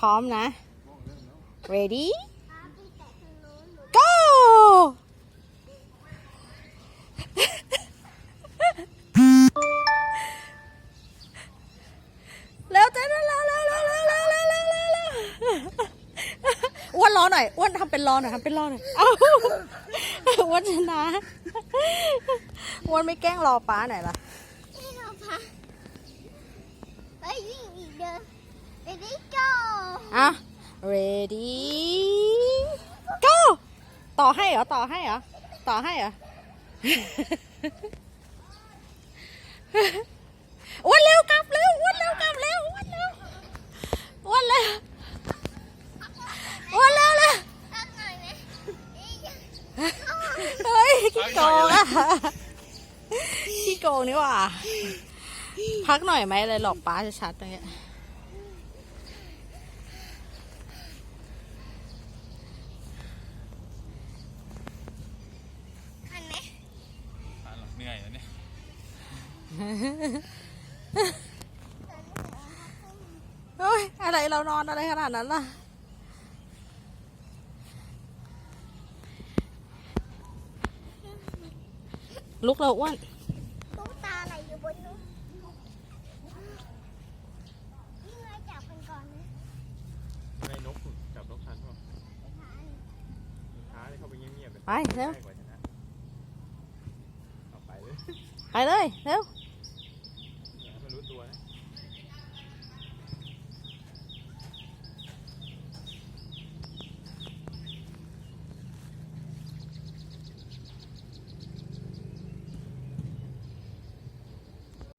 พร้อมนะ ready ครับพี่แต่ทางโน้นหนู go เร็วเต้นเร็วเร็วเร็วเร็วเร็วเร็วเร็วเร็วเร็วเร็วอ้วนรอหน่อยอ้วนทำเป็นรอหน่อยทำเป็นรอหน่อยเอ้าอ้วนชนะอ้วนไม่แกล้งรอป้าหน่อยล่ะนี่เราพาไปวิ่งอีกเดิน ไปดิโก้อะ ready go ต่อให้เหรอ ต่อให้เหรอ ต่อให้เหรออ้วนเร็วกลับเร็วอ้วนเร็วกลับเร็วอ้วนเร็วอ้วนเร็วอ้วนเร็วเร็วตั้งหน่อยไหมอีกเฮ้ยขี้โกงอะขี้โกงนี่หว่า พักหน่อยไหมเลยหลอกป้าชัดๆตรงเนี้ย ทันไหม อะเหนื่อยแล้วเนี่ย เฮ้ยอะไรเรานอนอะไรขนาดนั้นล่ะ ลุกเราอ้วนตุ๊กตาอะไรอยู่บนนู้นนี่ไงจับมันก่อนนะในนกจับนกทันป่ะไปทานท้าเข้าไปเงียบๆไปเร็วง่ายกว่าชนะเอาไปเลย ไปเลย เร็ว